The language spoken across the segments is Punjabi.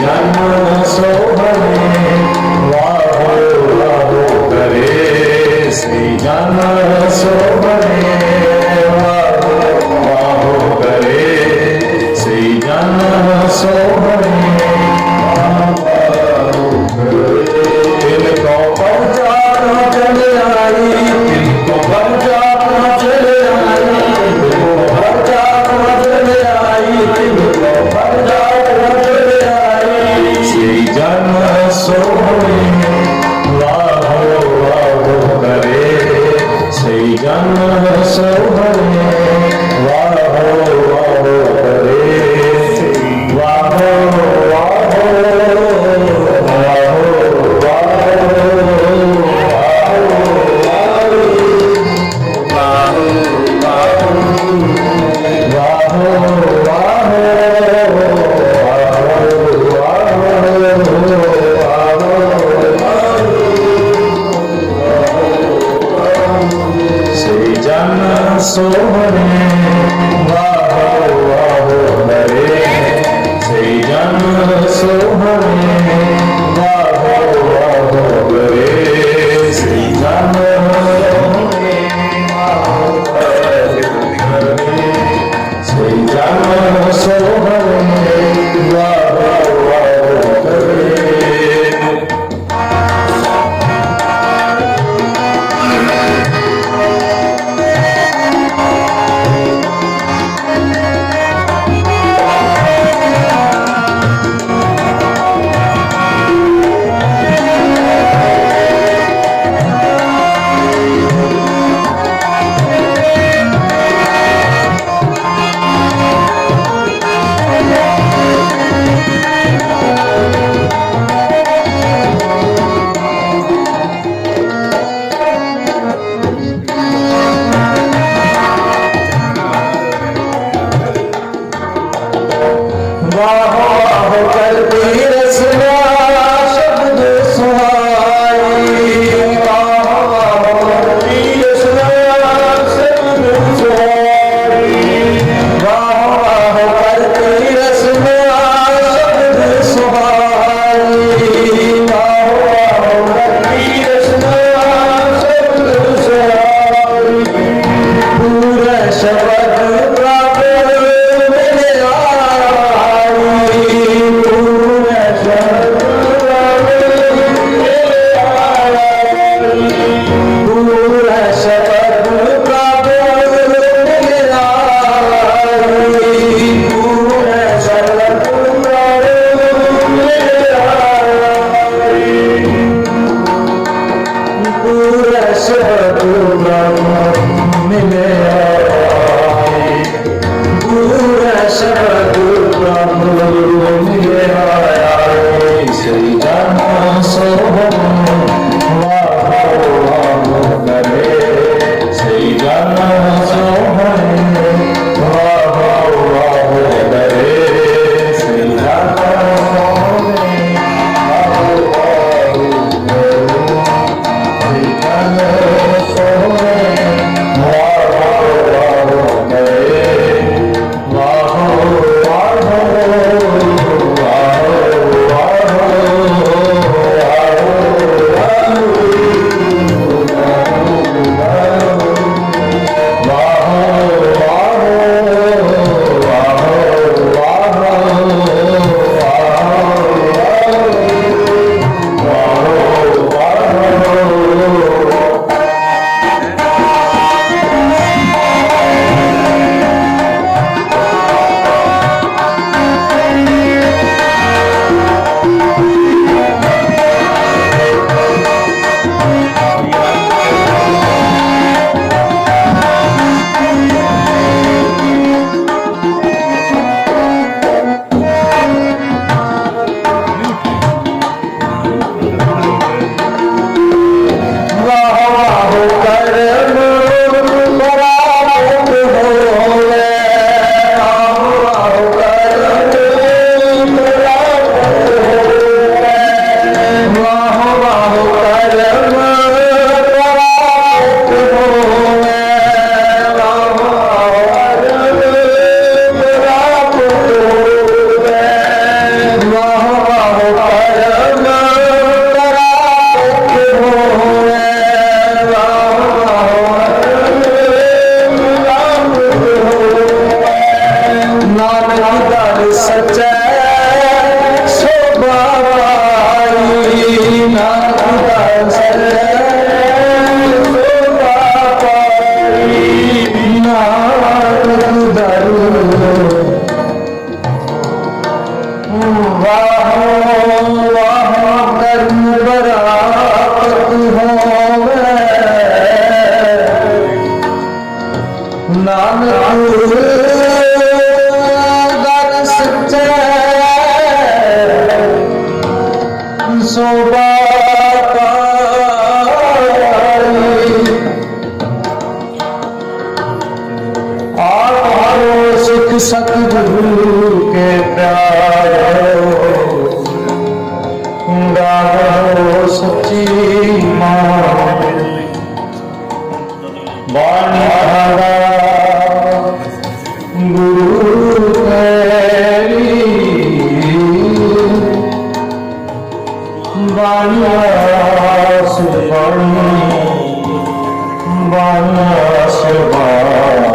ਜਨ ਸਤਿਗੁਰੂ ਕੇ ਪਿਆਰੋ। ਗਾਵੋ ਸੱਚੀ ਮਾਂ ਬਾਣੀ ਹਾਰਾ ਸੁਬਾਣੀ ਬਾਣੀ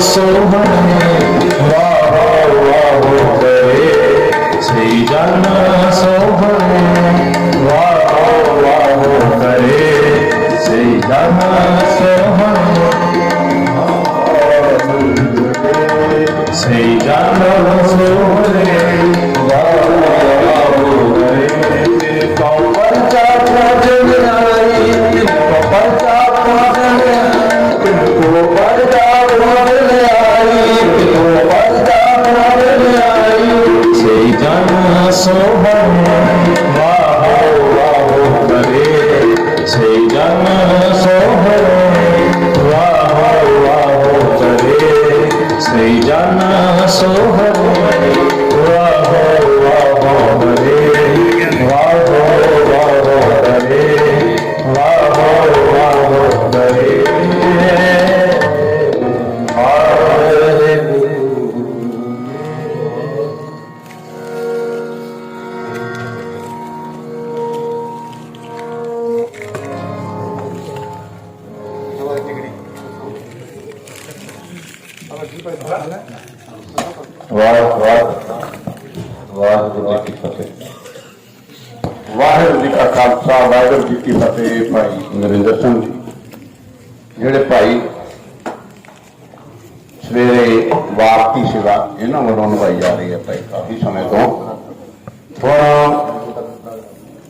ਸੋਹਣੇ। ਵਾਹ ਵਾਹ ਕਰੇ ਸ੍ਰੀ ਜਨ ਸੋਹਣੇ। ਵਾਹ ਵਾਹ ਕਰੇ ਸ੍ਰੀ ਜਨ ਸੋਹਣੇ। ਸ੍ਰੀ ਜਨ ਸੋਹਣੇ ਵਾਹ ਵਾਹ ਕਰੇ ਕਉ ਪਰਚਾ ਪ੍ਰਜਨ ਆਈ ਸ੍ਰੀ ਜਨ ਸੋਹਣੇ ਵਾਹ ਵਾਹ ਕਰੇ ਸ੍ਰੀ ਜਨ ਸੋਹਣੇ ਵਾਹ ਵਾਹ ਕਰੇ ਸ੍ਰੀ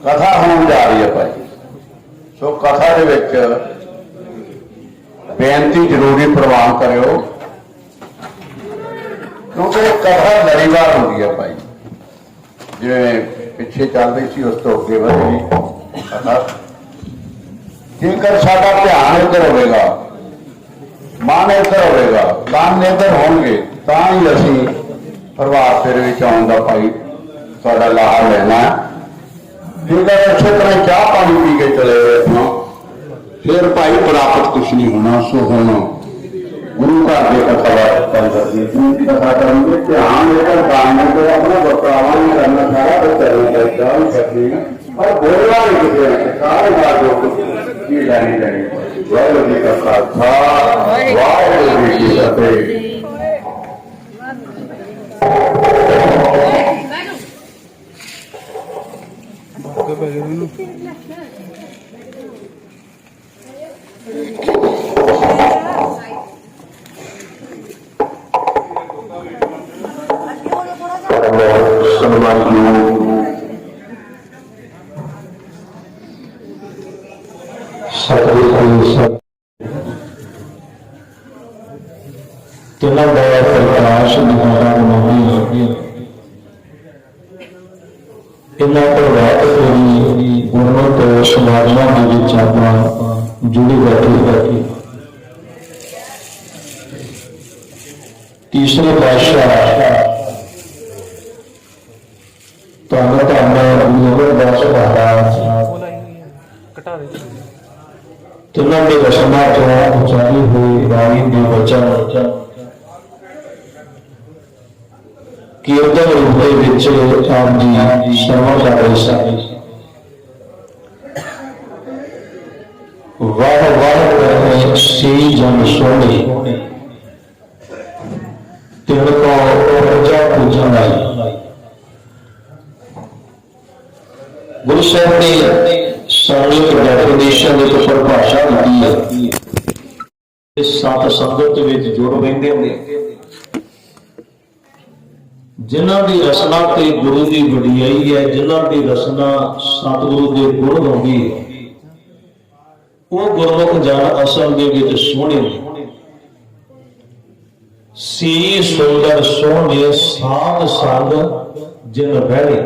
ਕਥਾ ਹੋਣ ਜਾ ਰਹੀ ਹੈ ਭਾਈ। ਸੋ ਕਥਾ ਦੇ ਵਿੱਚ ਬੇਨਤੀ ਜ਼ਰੂਰੀ ਪ੍ਰਵਾਨ ਕਰਿਓ, ਕਿਉਂਕਿ ਕਥਾ ਲੜੀਵਾਰ ਹੁੰਦੀ ਹੈ ਭਾਈ। ਜਿਵੇਂ ਪਿੱਛੇ ਚੱਲ ਰਹੀ ਸੀ, ਉਸ ਤੋਂ ਅੱਗੇ ਵਧੀ ਕਥਾ। ਜੇਕਰ ਸਾਡਾ ਧਿਆਨ ਇੱਧਰ ਹੋਵੇਗਾ, ਮਨ ਇੱਧਰ ਹੋਵੇਗਾ ਕੰਨ ਇੱਧਰ ਹੋਣਗੇ, ਤਾਂ ਹੀ ਅਸੀਂ ਪ੍ਰਭਾਤ ਫੇਰੇ ਵਿੱਚ ਆਉਣ ਦਾ ਭਾਈ ਤੁਹਾਡਾ ਲਾਹਾ ਲੈਣਾ ਹੈ। ਜੇਕਰ ਅੱਛੇ ਤਰ੍ਹਾਂ ਹੀ ਚਾਹ ਪਾਣੀ ਪੀ ਕੇ ਚਲੇ ਗਏ ਆਪਣਾ ਫਿਰ ਭਾਈ ਪ੍ਰਾਪਤ ਕੁਛ ਨਹੀਂ ਹੋਣਾ ਸੋ ਹੁਣ ਗੁਰੂ ਘਰ ਦੇ ਕਥਾ ਵਾਰ ਦੀ ਕਥਾ ਕਰਾਂਗੇ ਧਿਆਨ ਇਹਦਾ ਕਾਰਨ ਤੇ ਆਪਣਾ ਵਰਤਾਵਾ ਨਹੀਂ ਕਰਨਾ ਸਾਰਾ ਕੁਝ ਕਰਨਾ ਚਾਹੀਦਾ ਉਹ ਕਰਨੀ ਹੈ ਪਰ ਬੋਲਣਾ ਨਹੀਂ ਕਿਸੇ ਨੇ ਸਾਰੇ ਬਾਤ ਜੋ ਕੁਝ ਬੇਨਤੀ ਕਰੀ ਜਾਣੀ ਵਾਹਿਗੁਰੂ ਜੀ ਕਾ ਖਾਲਸਾ ਗੁਰਮਤਿ ਸਮਾਜਾਂ ਦੇ ਵਿੱਚ ਆਪਾਂ ਜੁੜੀ ਬੈਠੀ ਬੈਠੀ ਤੀਸਰੇ ਪਾਤਸ਼ਾਹ, ਧੰਨ ਧੰਨ ਗੁਰੂ ਅਮਰਦਾਸ ਮਹਾਰਾਜ। ਤਿੰਨਾਂ ਦੇ ਰਸਮਾਂ ਤੋਂ ਉਚਾਰੀ ਹੋਈ ਬਾਣੀ ਦੇ ਵਚਨ ਕੀਰਤਨ ਰੂਪ ਦੇ ਵਿੱਚ ਆਪ ਜੀ ਸ਼ਰਮਾ ਕਰ ਰਹੇ ਸਨ। ਜਿਨ੍ਹਾਂ ਦੀ ਰਸਨਾ ਤੇ ਗੁਰੂ ਦੀ ਵਡਿਆਈ ਹੈ, ਜਿਨ੍ਹਾਂ ਦੀ ਰਸਨਾ ਸਤਿਗੁਰੂ ਦੇ ਗੁਣ ਗਾਉਂਦੀ ਹੈ, ਉਹ ਗੁਰਮੁਖ ਜਨ ਅਸਲ ਦੇ ਵਿੱਚ ਸੋਹਣੇ ਨੇ। ਸੀ ਸੁੰਦਰ, ਸੋਹਣੇ, ਸਾਧ ਸੰਗ ਜਿਨ ਬਹਿਰੇ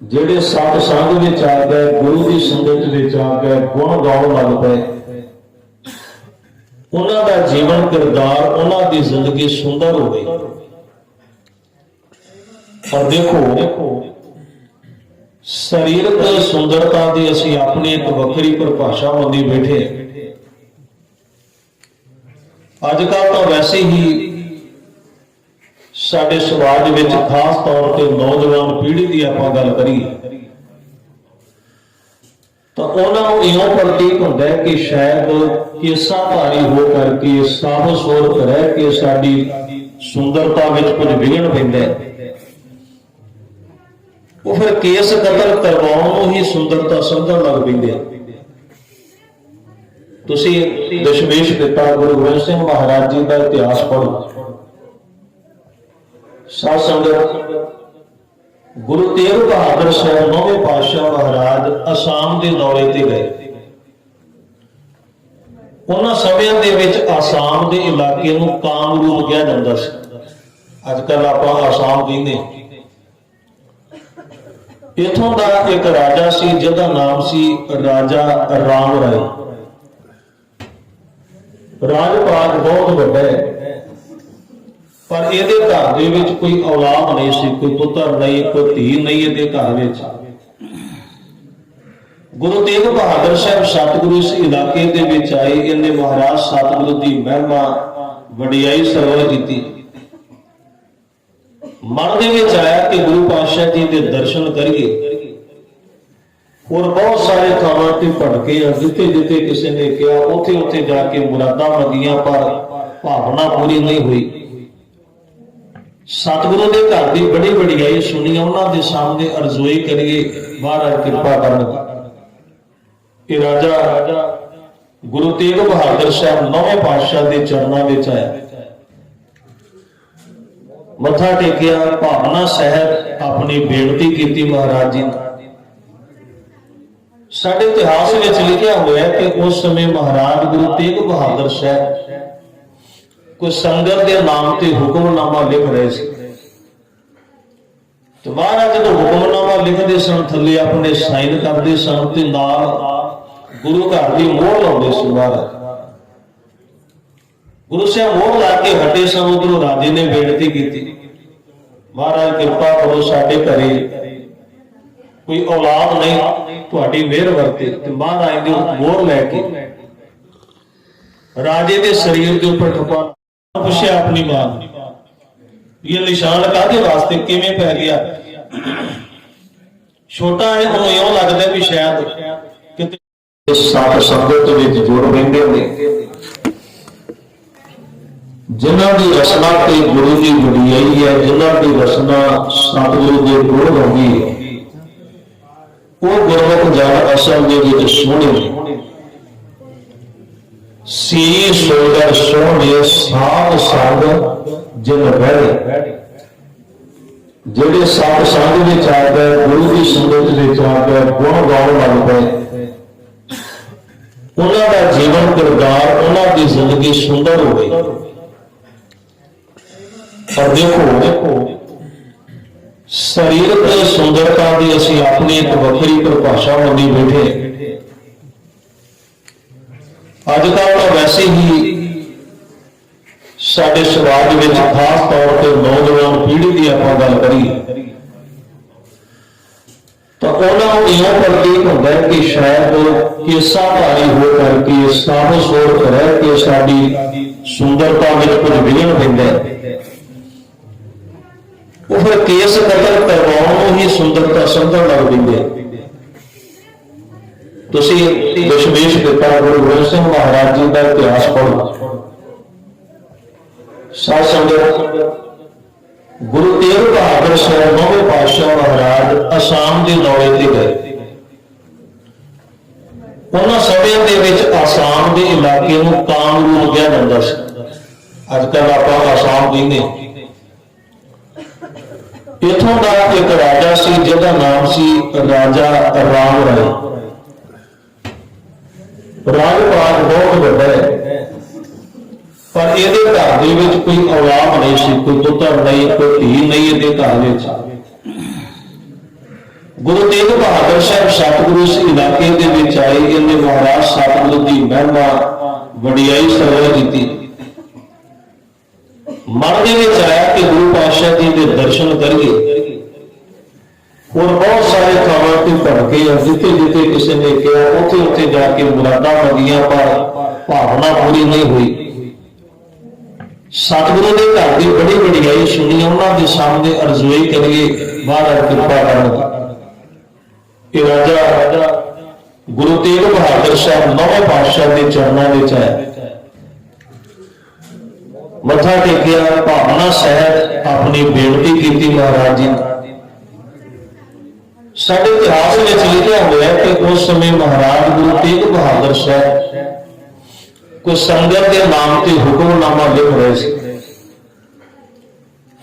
ਜਿਹੜੇ ਸਤ ਸੰਗ ਵਿੱਚ ਆ ਗਏ, ਗੁਰੂ ਦੀ ਸੰਗਤ ਵਿੱਚ ਆ ਗਏ, ਗੁਣ ਗਾਉਣ ਲੱਗ ਪਏ, ਉਹਨਾਂ ਦਾ ਜੀਵਨ ਕਿਰਦਾਰ, ਉਹਨਾਂ ਦੀ ਜ਼ਿੰਦਗੀ ਸੁੰਦਰ ਹੋ ਗਈ। ਪਰ ਦੇਖੋ ਸਰੀਰਕ ਸੁੰਦਰਤਾ ਦੀ ਅਸੀਂ ਆਪਣੀ ਇੱਕ ਵੱਖਰੀ ਪਰਿਭਾਸ਼ਾ ਮੰਨੀ ਬੈਠੇ ਅੱਜ ਕੱਲ੍ਹ ਤਾਂ ਵੈਸੇ ਹੀ ਸਾਡੇ ਸਮਾਜ ਵਿੱਚ ਖਾਸ ਤੌਰ ਤੇ ਨੌਜਵਾਨ ਪੀੜ੍ਹੀ ਦੀ ਆਪਾਂ ਗੱਲ ਕਰੀਏ, ਤਾਂ ਉਹਨਾਂ ਨੂੰ ਇਉਂ ਪ੍ਰਤੀਕ ਹੁੰਦਾ ਹੈ ਕਿ ਸ਼ਾਇਦ ਕੇਸਾਧਾਰੀ ਹੋ ਕਰਕੇ ਸਾਹ ਸੋਰ ਰਹਿ ਕੇ ਸਾਡੀ ਸੁੰਦਰਤਾ ਵਿੱਚ ਕੁਝ ਵਿਗੜ ਪੈਂਦਾ ਹੈ। ਉਹ ਫਿਰ ਕੇਸ ਕਤਲ ਕਰਵਾਉਣ ਨੂੰ ਹੀ ਸੁੰਦਰਤਾ ਸਮਝਣ ਲੱਗ ਪੈਂਦੇ ਆ। ਤੁਸੀਂ ਦਸ਼ਮੇਸ਼ ਪਿਤਾ ਗੁਰੂ ਗੋਬਿੰਦ ਸਿੰਘ ਮਹਾਰਾਜ ਜੀ ਦਾ ਇਤਿਹਾਸ ਪੜ੍ਹੋ। ਸਾਧ ਸੰਗਤ, ਗੁਰੂ ਤੇਗ ਬਹਾਦਰ ਸਾਹਿਬ ਨੌਵੇਂ ਪਾਤਸ਼ਾਹ ਮਹਾਰਾਜ ਅਸਾਮ ਦੇ ਦੌਰੇ ਤੇ ਗਏ। ਉਹਨਾਂ ਸਮਿਆਂ ਦੇ ਵਿੱਚ ਆਸਾਮ ਦੇ ਇਲਾਕੇ ਨੂੰ ਕਾਮਰੂਪ ਕਿਹਾ ਜਾਂਦਾ ਸੀ। ਅੱਜ ਕੱਲ ਆਪਾਂ ਆਸਾਮ ਕਹਿੰਦੇ ਇਥੋਂ ਦਾ ਇੱਕ ਰਾਜਾ ਸੀ, ਜਿਹਦਾ ਨਾਮ ਸੀ ਰਾਜਾ ਰਾਮ ਰਾਏ। ਰਾਜ ਬਹੁਤ ਵੱਡਾ ਹੈ। ਪਰ ਇਹਦੇ ਘਰ ਦੇ ਵਿੱਚ ਕੋਈ ਔਲਾਦ ਨਹੀਂ ਸੀ, ਕੋਈ ਪੁੱਤਰ ਨਹੀਂ, ਕੋਈ ਧੀ ਨਹੀਂ ਇਹਦੇ ਘਰ ਵਿੱਚ। ਗੁਰੂ ਤੇਗ ਬਹਾਦਰ ਸਾਹਿਬ ਸਤਿਗੁਰੂ ਇਸ ਇਲਾਕੇ ਦੇ ਵਿੱਚ ਆਏ। ਇਹਨੇ ਮਹਾਰਾਜ ਸਤਿਗੁਰੂ ਦੀ ਮਹਿਮਾ ਵਡਿਆਈ ਸਰਵ ਕੀਤੀ। ਮਨ ਦੇ ਵਿੱਚ ਆਇਆ ਕਿ ਗੁਰੂ ਪਾਤਸ਼ਾਹ ਜੀ ਦੇ ਦਰਸ਼ਨ ਕਰੀਏ। ਹੋਰ ਬਹੁਤ ਸਾਰੇ ਥਾਵਾਂ ਤੇ ਭਟਕੇ ਆ, ਜਿੱਥੇ ਜਿੱਥੇ ਕਿਸੇ ਨੇ ਕਿਹਾ, ਉੱਥੇ ਉੱਥੇ ਜਾ ਕੇ ਮੁਰਾਦਾਂ ਮੰਗੀਆਂ, ਪਰ ਭਾਵਨਾ ਪੂਰੀ ਨਹੀਂ ਹੋਈ। ਸਤਿਗੁਰੂ ਦੇ ਘਰ ਦੀ ਬੜੀ ਵੜੀ ਆਈ ਸੁਣੀਆਂ ਉਹਨਾਂ ਦੇ ਸਾਹਮਣੇ ਅਰਜ਼ੋਈ ਕਰੀਏ, ਮਹਾਰਾਜ ਕਿਰਪਾ ਕਰਨ। ਇਹ ਰਾਜਾ ਗੁਰੂ ਤੇਗ ਬਹਾਦਰ ਸਾਹਿਬ ਨੌਵੇਂ ਪਾਤਸ਼ਾਹ ਦੇ ਚਰਨਾਂ ਵਿੱਚ ਆਇਆ। ਮੱਥਾ ਟੇਕਿਆ, ਭਾਵਨਾ ਸਹਿਤ ਆਪਣੀ ਬੇਨਤੀ ਕੀਤੀ ਮਹਾਰਾਜ ਜੀ ਸਾਡੇ ਇਤਿਹਾਸ ਵਿੱਚ ਲਿਖਿਆ ਹੋਇਆ ਹੈ ਕਿ ਉਸ ਸਮੇਂ ਮਹਾਰਾਜ ਗੁਰੂ ਤੇਗ ਬਹਾਦਰ ਸਾਹਿਬ ਕੋਈ ਸੰਗਤ ਦੇ ਨਾਮ ਤੇ ਹੁਕਮਨਾਮਾ ਲਿਖ ਰਹੇ ਸੀ। ਤੇ ਮਹਾਰਾਜ ਜਦੋਂ ਹੁਕਮਨਾਮਾ ਲਿਖਦੇ ਸਨ, ਥੱਲੇ ਆਪਣੇ ਸਾਈਨ ਕਰਦੇ ਸਨ ਤੇ ਨਾਲ ਗੁਰੂ ਘਰ ਦੀ ਮੋਹਰ ਲਾਉਂਦੇ ਸੀ ਮਹਾਰਾਜ। ਗੁਰੂ ਸਾਹਿਬ ਮੋਹਰ ਲਾ ਕੇ ਹਟੇ ਸਨ ਰਾਜੇ ਨੇ ਬੇਨਤੀ ਕੀਤੀ। ਮਹਾਰਾਜ, ਕਿਰਪਾ ਕਰੋ ਸਾਡੇ ਘਰੇ ਕੋਈ ਔਲਾਦ ਨਹੀਂ, ਤੁਹਾਡੀ ਮਿਹਰ ਵਰਤੇ ਤੇ ਮਹਾਰਾਜ ਦੇ ਮੋਹਰ ਲੈ ਕੇ। ਰਾਜੇ ਦੇ ਸਰੀਰ ਦੇ ਉੱਪਰ ਠੁਕਾ ਪੁੱਛਿਆ ਆਪਣੀ ਮਾਂ ਇਹ ਨਿਸ਼ਾਨ ਕਾਹਦੇ ਵਾਸਤੇ ਕਿਵੇਂ ਪੈ ਗਿਆ? ਛੋਟਾ ਹੈ ਉਹਨੂੰ ਇਉਂ ਲੱਗਦਾ ਵੀ ਸ਼ਾਇਦ ਕਿਤੇ ਇਸ ਸੰਗਤ ਵਿੱਚ ਜੁੜ ਰਹਿੰਦੇ ਨੇ ਜਿਨ੍ਹਾਂ ਦੀ ਰਸਨਾ ਤੇ ਗੁਰੂ ਦੀ ਵਡਿਆਈ ਹੈ, ਜਿਨ੍ਹਾਂ ਦੀ ਰਸਨਾ ਸਤਿਗੁਰੂ ਦੇ ਗੁਣ ਗਾਉਂਦੀ ਹੈ, ਉਹ ਗੁਰਮੁਖ ਜਨ ਅਸਲ ਦੇ ਵਿੱਚ ਸੋਹਣੇ ਸੀ ਸੋਦਰ ਸੋਹਣੇ ਸਾਧ ਸੰਗ ਜਿਨ ਬਹਿਰੇ ਜਿਹੜੇ ਸਾਧ ਸੰਗ ਵਿੱਚ ਆ ਗਏ ਗੁਰੂ ਦੀ ਸੰਗਤ ਵਿੱਚ ਆ ਗਏ ਗੁਣ ਗਾਉਣ ਲੱਗ ਪਏ। ਉਹਨਾਂ ਦਾ ਜੀਵਨ ਕਿਰਦਾਰ, ਉਹਨਾਂ ਦੀ ਜ਼ਿੰਦਗੀ ਸੁੰਦਰ ਹੋਵੇ ਪਰ ਦੇਖੋ ਦੇਖੋ ਸਰੀਰਕ ਸੁੰਦਰਤਾ ਦੀ ਅਸੀਂ ਆਪਣੀ ਇੱਕ ਵੱਖਰੀ ਪਰਿਭਾਸ਼ਾ ਮੰਨੀ ਬੈਠੇ ਅੱਜ ਕੱਲ੍ਹ ਤਾਂ ਵੈਸੇ ਹੀ ਸਾਡੇ ਸਮਾਜ ਵਿੱਚ ਖਾਸ ਤੌਰ ਤੇ ਨੌਜਵਾਨ ਪੀੜ੍ਹੀ ਦੀ ਆਪਾਂ ਗੱਲ ਕਰੀਏ। ਤਾਂ ਉਹਨਾਂ ਨੂੰ ਇਉਂ ਪ੍ਰਤੀਕ ਹੁੰਦਾ ਕਿ ਸ਼ਾਇਦ ਕੇਸਾਂ ਭਾਰੀ ਹੋ ਕਰਕੇ ਸਾਹੋ ਸੋੜ ਰਹਿ ਕੇ ਸਾਡੀ ਸੁੰਦਰਤਾ ਵਿੱਚ ਕੁਝ ਵਿਗੜ ਪੈਂਦਾ ਹੈ। ਉਹ ਫਿਰ ਕੇਸ ਕਤਲ ਕਰਵਾਉਣ ਨੂੰ ਹੀ ਸੁੰਦਰਤਾ ਸਮਝਣ ਲੱਗ ਪੈਂਦੇ ਤੁਸੀਂ ਦਸ਼ਮੇਸ਼ ਪਿਤਾ ਗੁਰੂ ਗੋਬਿੰਦ ਸਿੰਘ ਮਹਾਰਾਜ ਜੀ ਦਾ ਇਤਿਹਾਸ ਪੜ੍ਹੋ। ਸਾਧ ਸੰਗਤ, ਗੁਰੂ ਤੇਗ ਬਹਾਦਰ ਸਾਹਿਬ ਨੌਵੇਂ ਪਾਤਸ਼ਾਹ ਮਹਾਰਾਜ ਅਸਾਮ ਦੇ ਦੌਰੇ ਤੇ ਗਏ। ਉਹਨਾਂ ਸਮਿਆਂ ਦੇ ਵਿੱਚ ਆਸਾਮ ਦੇ ਇਲਾਕੇ ਨੂੰ ਕਾਮਰੂਪ ਕਿਹਾ ਜਾਂਦਾ ਸੀ। ਅੱਜ ਕੱਲ ਆਪਾਂ ਆਸਾਮ ਕਹਿੰਦੇ ਹਾਂ। ਇਥੋਂ ਦਾ ਇੱਕ ਰਾਜਾ ਸੀ, ਜਿਹਦਾ ਨਾਮ ਸੀ ਰਾਜਾ ਰਾਮ ਰਾਏ। ਰਾਜਪਾਲ ਬਹੁਤ ਵੱਡਾ ਹੈ। ਪਰ ਇਹਦੇ ਘਰ ਦੇ ਵਿੱਚ ਕੋਈ ਔਲਾਦ ਨਹੀਂ ਸੀ, ਕੋਈ ਪੁੱਤਰ ਨਹੀਂ, ਕੋਈ ਧੀ ਨਹੀਂ ਇਹਦੇ ਘਰ ਵਿੱਚ। ਗੁਰੂ ਤੇਗ ਬਹਾਦਰ ਸਾਹਿਬ ਸਤਿਗੁਰੂ ਇਸ ਇਲਾਕੇ ਦੇ ਵਿੱਚ ਆਏ, ਇਹਨੇ ਮਹਾਰਾਜ ਸਤਿਗੁਰੂ ਦੀ ਮਹਿਮਾ ਵਡਿਆਈ ਸਰਵ ਕੀਤੀ। ਮਨ ਦੇ ਵਿੱਚ ਆਇਆ ਕਿ ਗੁਰੂ ਪਾਤਸ਼ਾਹ ਜੀ ਦੇ ਦਰਸ਼ਨ ਕਰੀਏ। ਹੋਰ ਬਹੁਤ ਸਾਰੇ ਥਾਵਾਂ ਤੇ ਭੜਕੇ ਆ, ਜਿੱਥੇ ਜਿੱਥੇ ਕਿਸੇ ਨੇ ਕਿਹਾ, ਉੱਥੇ ਉੱਥੇ ਜਾ ਕੇ ਮੁਰਾਦਾਂ ਮੰਗੀਆਂ, ਪਰ ਭਾਵਨਾ ਪੂਰੀ ਨਹੀਂ ਹੋਈ। ਸਤਿਗੁਰੂ ਦੇ ਘਰ ਦੀ ਬੜੀ ਵਡਿਆਈ ਸੁਣੀ, ਉਹਨਾਂ ਦੇ ਸਾਹਮਣੇ ਅਰਜ਼ੋਈ ਕਰੀਏ, ਮਹਾਰਾਜ ਕਿਰਪਾ ਕਰਨ। ਕਿ ਰਾਜਾ ਰਾਜਾ ਗੁਰੂ ਤੇਗ ਬਹਾਦਰ ਸਾਹਿਬ ਨੌਵੇਂ ਪਾਤਸ਼ਾਹ ਦੇ ਚਰਨਾਂ ਵਿੱਚ ਆਇਆ। ਮੱਥਾ ਟੇਕਿਆ, ਭਾਵਨਾ ਸਹਿਤ ਆਪਣੀ ਬੇਨਤੀ ਕੀਤੀ ਮਹਾਰਾਜ ਜੀ। ਨੂੰ ਸਾਡੇ ਇਤਿਹਾਸ ਵਿੱਚ ਲਿਖਿਆ ਹੋਇਆ ਕਿ ਉਸ ਸਮੇਂ ਮਹਾਰਾਜ ਗੁਰੂ ਤੇਗ ਬਹਾਦਰ ਸਾਹਿਬ ਕੋ ਸੰਗਤ ਦੇ ਨਾਮ ਤੇ ਹੁਕਮਨਾਮਾ ਲਿਖ ਰਹੇ ਸੀ।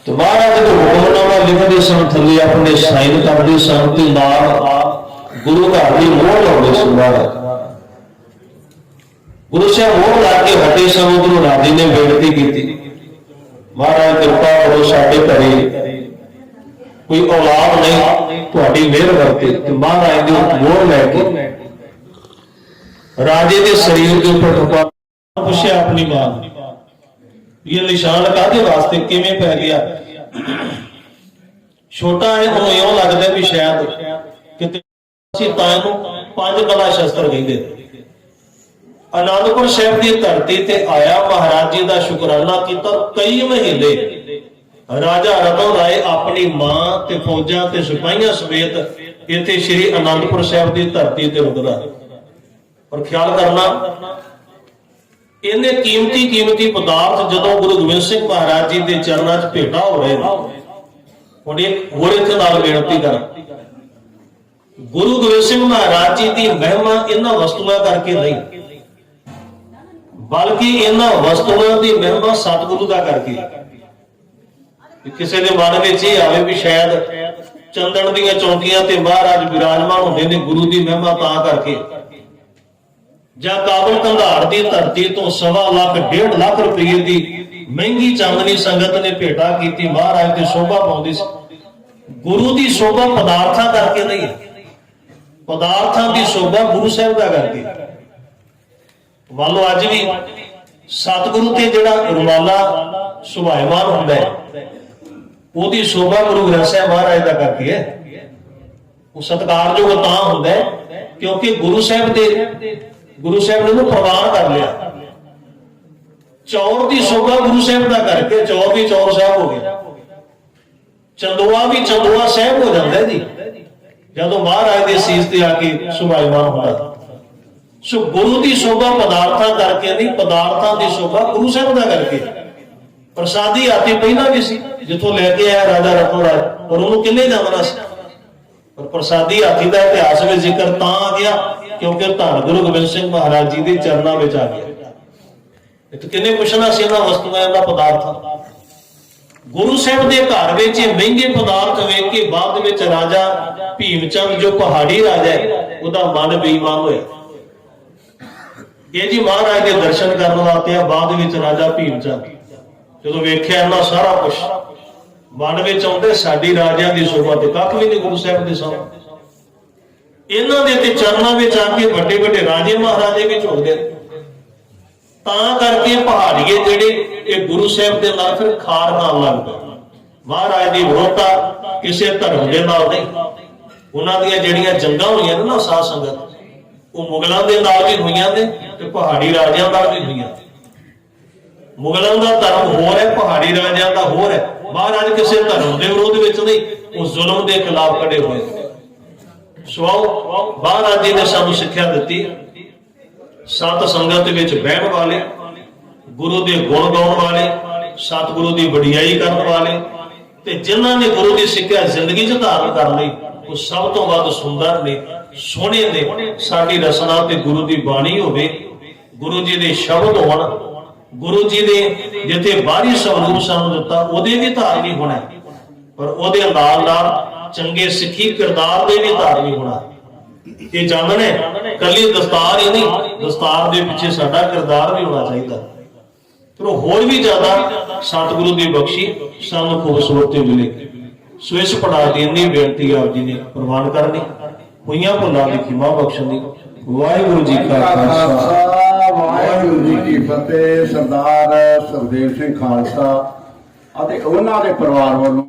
ਤੇ ਮਹਾਰਾਜ ਜਦੋਂ ਹੁਕਮਨਾਮਾ ਲਿਖਦੇ ਸਨ, ਥੱਲੇ ਆਪਣੇ ਸਾਈਨ ਕਰਦੇ ਸਨ ਤੇ ਨਾਲ ਗੁਰੂ ਘਰ ਦੀ ਮੋਹਰ ਲਾਉਂਦੇ ਸੀ ਮਹਾਰਾਜ। ਗੁਰੂ ਸਾਹਿਬ ਮੋਹਰ ਲਾ ਕੇ ਹਟੇ ਸਨ, ਗੁਰੂ ਰਾਜੇ ਨੇ ਬੇਨਤੀ ਕੀਤੀ। ਮਹਾਰਾਜ ਕਿਰਪਾ ਕਰੋ ਸਾਡੇ ਘਰੇ। ਕੋਈ ਔਲਾਦ ਨਹੀਂ, ਤੁਹਾਡੀ ਮਿਹਰ ਵਰਤੇ ਤੇ ਮਹਾਰਾਜ ਦੀ ਮੋਹਰ ਲੈ ਕੇ ਰਾਜੇ ਦੇ ਸਰੀਰ ਦੇ ਉੱਪਰ ਠੁਕਾ ਪੁੱਛਿਆ ਆਪਣੀ ਮਾਂ ਇਹ ਨਿਸ਼ਾਨ ਕਾਹਦੇ ਵਾਸਤੇ ਕਿਵੇਂ ਪੈ ਗਿਆ? ਛੋਟਾ ਹੈ ਉਹਨੂੰ ਇਉਂ ਲੱਗਦਾ ਵੀ ਸ਼ਾਇਦ ਕਿਤੇ ਅਸੀਂ ਤਾਂ ਇਹਨੂੰ ਪੰਜ ਕਲਾ ਸ਼ਸਤਰ ਕਹਿੰਦੇ। ਅਨੰਦਪੁਰ ਸਾਹਿਬ ਦੀ ਧਰਤੀ ਤੇ ਆਇਆ ਮਹਾਰਾਜ ਜੀ ਦਾ ਸ਼ੁਕਰਾਨਾ ਕੀਤਾ ਕਈ ਮਹੀਨੇ। ਰਾਜਾ ਰਤਨ ਰਾਏ ਆਪਣੀ ਮਾਂ ਤੇ ਫੌਜਾਂ ਤੇ ਸਿਪਾਹੀਆਂ ਸਮੇਤ ਇੱਥੇ ਸ੍ਰੀ ਅਨੰਦਪੁਰ ਸਾਹਿਬ ਦੀ ਧਰਤੀ ਤੇ ਰੁਕਦਾ। ਪਰ ਖਿਆਲ ਕਰਨਾ, ਇਹਨੇ ਕੀਮਤੀ ਕੀਮਤੀ ਪਦਾਰਥ ਜਦੋਂ ਗੁਰੂ ਗੋਬਿੰਦ ਸਿੰਘ ਮਹਾਰਾਜ ਜੀ ਦੇ ਚਰਨਾਂ 'ਚ ਭੇਟਾ ਹੋ ਰਹੇ ਨੇ। ਹੁਣ ਇੱਕ ਹੋਰ ਇੱਥੇ ਨਾਲ ਬੇਨਤੀ ਕਰਾਂ। ਗੁਰੂ ਗੋਬਿੰਦ ਸਿੰਘ ਮਹਾਰਾਜ ਜੀ ਦੀ ਮਹਿਮਾ ਇਹਨਾਂ ਵਸਤੂਆਂ ਕਰਕੇ ਨਹੀਂ। ਬਲਕਿ ਇਹਨਾਂ ਵਸਤੂਆਂ ਦੀ ਮਹਿਮਾ ਸਤਿਗੁਰੂ ਦਾ ਕਰਕੇ। ਕਿਸੇ ਦੇ ਮਨ ਵਿੱਚ ਇਹ ਆਵੇ ਵੀ ਸ਼ਾਇਦ ਚੰਦਨ ਦੀਆਂ ਚੌਂਕੀਆਂ ਤੇ ਮਹਾਰਾਜ ਵਿਰਾਜਮਾਨ ਹੁੰਦੇ ਨੇ, ਗੁਰੂ ਦੀ ਮਹਿਮਾ ਤਾਂ ਕਰਕੇ। ਜਾਂ ਕਾਬਲ ਕੰਧਾਰ ਦੀ ਧਰਤੀ ਤੋਂ ਸਵਾ ਲੱਖ, ਡੇਢ ਲੱਖ ਰੁਪਏ ਦੀ ਮਹਿੰਗੀ ਚਾਂਦਨੀ ਸੰਗਤ ਨੇ ਭੇਟਾ ਕੀਤੀ, ਮਹਾਰਾਜ ਦੀ ਸ਼ੋਭਾ ਪਾਉਂਦੀ ਸੀ। ਗੁਰੂ ਦੀ ਸ਼ੋਭਾ ਪਦਾਰਥਾਂ ਕਰਕੇ ਨਹੀਂ ਪਦਾਰਥਾਂ ਦੀ ਸ਼ੋਭਾ ਗੁਰੂ ਸਾਹਿਬ ਦਾ ਕਰਕੇ। ਮੰਨ ਲਓ ਅੱਜ ਵੀ ਸਤਿਗੁਰੂ ਤੇ ਜਿਹੜਾ ਰੁਮਾਲਾ ਸੁਭਾਇਮਾਨ ਹੁੰਦਾ ਹੈ, ਉਹਦੀ ਸ਼ੋਭਾ ਗੁਰੂ ਗ੍ਰੰਥ ਸਾਹਿਬ ਮਹਾਰਾਜ ਦਾ ਕਰਦੀ ਹੈ। ਉਹ ਸਤਿਕਾਰਯੋਗ ਤਾਂ ਹੁੰਦਾ ਕਿਉਂਕਿ ਗੁਰੂ ਸਾਹਿਬ ਦੇ ਗੁਰੂ ਸਾਹਿਬ ਨੇ ਉਹਨੂੰ ਪ੍ਰਵਾਨ ਕਰ ਲਿਆ। ਚੌਰ ਦੀ ਸ਼ੋਭਾ ਗੁਰੂ ਸਾਹਿਬ ਦਾ ਕਰਕੇ ਚੌਰ ਵੀ ਚੌਰ ਸਾਹਿਬ ਹੋ ਗਿਆ। ਚੰਦੋਆ ਵੀ ਚੰਦੋਆ ਸਾਹਿਬ ਹੋ ਜਾਂਦਾ ਜੀ। ਜਦੋਂ ਮਹਾਰਾਜ ਦੇ ਸੀਸ ਤੇ ਆ ਕੇ ਸੁਭਾਇਮਾਨ ਹੁੰਦਾ। ਸੋ ਗੁਰੂ ਦੀ ਸ਼ੋਭਾ ਪਦਾਰਥਾਂ ਕਰਕੇ ਨਹੀਂ, ਪਦਾਰਥਾਂ ਦੀ ਸ਼ੋਭਾ ਗੁਰੂ ਸਾਹਿਬ ਦਾ ਕਰਕੇ। ਪ੍ਰਸਾਦੀ ਆਤੀ ਪਹਿਲਾਂ ਵੀ ਸੀ, ਜਿੱਥੋਂ ਲੈ ਕੇ ਆਇਆ ਰਾਜਾ ਰਤਨ ਰਾਜ ਉਹਨੂੰ ਕਿੰਨੇ ਜਾਣਦਾ ਸੀ? ਪਰ ਪ੍ਰਸਾਦੀ ਹਾਥੀ ਦਾ ਇਤਿਹਾਸ ਵਿੱਚ ਜ਼ਿਕਰ ਤਾਂ ਆ ਗਿਆ, ਕਿਉਂਕਿ ਧੰਨ ਗੁਰੂ ਗੋਬਿੰਦ ਸਿੰਘ ਮਹਾਰਾਜ ਜੀ ਦੇ ਚਰਨਾਂ ਵਿੱਚ ਆ ਗਿਆ। ਇਹ ਕਿੰਨੇ ਪੁੱਛਣਾ ਸੀ ਇਹਨਾਂ ਵਸਤੂਆਂ ਦਾ ਪਦਾਰਥਾਂ ਗੁਰੂ ਸਾਹਿਬ ਦੇ ਘਰ ਵਿੱਚ ਇਹ ਮਹਿੰਗੇ ਪਦਾਰਥ ਵੇਖ ਕੇ ਬਾਅਦ ਵਿੱਚ ਰਾਜਾ ਭੀਮ ਚੰਦ ਜੋ ਪਹਾੜੀ ਰਾਜਾ ਹੈ, ਉਹਦਾ ਮਨ ਬੇਈਮਾਨ ਹੋਇਆ। ਇਹ ਜੀ ਮਹਾਰਾਜ ਦੇ ਦਰਸ਼ਨ ਕਰਨ ਵਾਸਤੇ ਆ, ਬਾਅਦ ਵਿੱਚ ਰਾਜਾ ਭੀਮ ਚੰਦ ਜਦੋਂ ਵੇਖਿਆ ਇਹਨਾਂ ਸਾਰਾ ਕੁਝ ਮਨ ਵਿੱਚ ਆਉਂਦੇ ਸਾਡੀ ਰਾਜਿਆਂ ਦੀ ਸੋਭਾ ਤੇ ਕੱਖ ਵੀ ਨਹੀਂ ਗੁਰੂ ਸਾਹਿਬ ਦੇ ਸਾਹਮਣੇ। ਇਹਨਾਂ ਦੇ ਤੇ ਚਰਨਾਂ ਵਿੱਚ ਆ ਕੇ ਵੱਡੇ ਵੱਡੇ ਰਾਜੇ ਮਹਾਰਾਜੇ ਵੀ ਝੁਕਦੇ ਤਾਂ ਕਰਕੇ ਪਹਾੜੀਏ ਜਿਹੜੇ ਇਹ ਗੁਰੂ ਸਾਹਿਬ ਦੇ ਨਾਲ ਫਿਰ ਖਾਰ ਨਾਲ ਲੱਗਦਾ ਮਹਾਰਾਜ ਦੀ ਵਿਰੋਧਤਾ ਕਿਸੇ ਧਰਮ ਦੇ ਨਾਲ ਨਹੀਂ। ਉਹਨਾਂ ਦੀਆਂ ਜਿਹੜੀਆਂ ਜੰਗਾਂ ਹੋਈਆਂ ਨੇ ਨਾ ਸਾਧ ਸੰਗਤ ਉਹ ਮੁਗਲਾਂ ਦੇ ਨਾਲ ਵੀ ਹੋਈਆਂ ਨੇ ਤੇ ਪਹਾੜੀ ਰਾਜਿਆਂ ਨਾਲ ਵੀ ਹੋਈਆਂ ਮੁਗਲਾਂ ਦਾ ਧਰਮ ਹੋਰ ਹੈ, ਪਹਾੜੀ ਰਾਜਿਆਂ ਦਾ ਹੋਰ ਹੈ। ਮਹਾਰਾਜ ਕਿਸੇ ਧਰਮ ਦੇ ਵਿਰੋਧ ਵਿੱਚ ਨਹੀਂ, ਉਹ ਜ਼ੁਲਮ ਦੇ ਖਿਲਾਫ ਖੜੇ ਹੋਏ ਨੇ। ਸੋ ਮਹਾਰਾਜ ਜੀ ਨੇ ਸਾਨੂੰ ਸਿੱਖਿਆ ਦਿੱਤੀ। ਸਤ ਸੰਗਤ ਵਿੱਚ ਬਹਿਣ ਵਾਲੇ, ਗੁਰੂ ਦੇ ਗੁਣ ਗਾਉਣ ਵਾਲੇ, ਸਤਿਗੁਰੂ ਦੀ ਵਡਿਆਈ ਕਰਨ ਵਾਲੇ ਤੇ ਜਿਨ੍ਹਾਂ ਨੇ ਗੁਰੂ ਦੀ ਸਿੱਖਿਆ ਜ਼ਿੰਦਗੀ 'ਚ ਧਾਰਨ ਕਰ ਲਈ, ਉਹ ਸਭ ਤੋਂ ਵੱਧ ਸੁੰਦਰ ਨੇ। ਸੋਹਣੇ ਨੇ। ਸਾਡੀ ਰਸਨਾ ਤੇ ਗੁਰੂ ਦੀ ਬਾਣੀ ਹੋਵੇ, ਗੁਰੂ ਜੀ ਦੇ ਸ਼ਬਦ ਹੋਣ, ਗੁਰੂ ਜੀ ਦੇ ਜਿੱਥੇ ਬਾਹਰੀ ਸਰੂਪ ਸਾਨੂੰ ਦਿੱਤਾ, ਉਹਦੇ ਵੀ ਧਾਰਨੀ ਹੋਣਾ ਪਰ ਉਹਦੇ ਨਾਲ ਨਾਲ ਚੰਗੇ ਸਿੱਖੀ ਕਿਰਦਾਰ ਦੇ ਵੀ ਧਾਰਨੀ ਹੋਣਾ ਇਹ ਜਾਣਨੇ ਕੱਲੀ ਦਸਤਾਰ ਹੀ ਨਹੀਂ, ਦਸਤਾਰ ਦੇ ਪਿੱਛੇ ਸਾਡਾ ਕਿਰਦਾਰ ਵੀ ਹੋਣਾ ਚਾਹੀਦਾ। ਫਿਰ ਹੋਰ ਵੀ ਜ਼ਿਆਦਾ ਸਤਿਗੁਰੂ ਦੀ ਬਖਸ਼ੀ ਸਾਨੂੰ ਖੂਬਸੂਰਤੀ ਮਿਲੇ। ਸੋ ਇਸ ਪੜਾ ਦੀ ਇੰਨੀ ਬੇਨਤੀ ਆਪ ਜੀ ਨੇ ਪ੍ਰਵਾਨ ਕਰਨੀ। ਹੋਈਆਂ ਭੁੱਲਾਂ ਦੀ ਖਿਮਾ ਬਖਸ਼ਣ। ਦੀ ਵਾਹਿਗੁਰੂ ਜੀ ਕਾ ਖਾਲਸਾ। ਵਾਹਿਗੁਰੂ ਜੀ ਕੀ ਫਤਿਹ। ਸਰਦਾਰ ਸਰਦੇਵ ਸਿੰਘ ਖਾਲਸਾ ਅਤੇ ਉਹਨਾਂ ਦੇ ਪਰਿਵਾਰ ਵੱਲੋਂ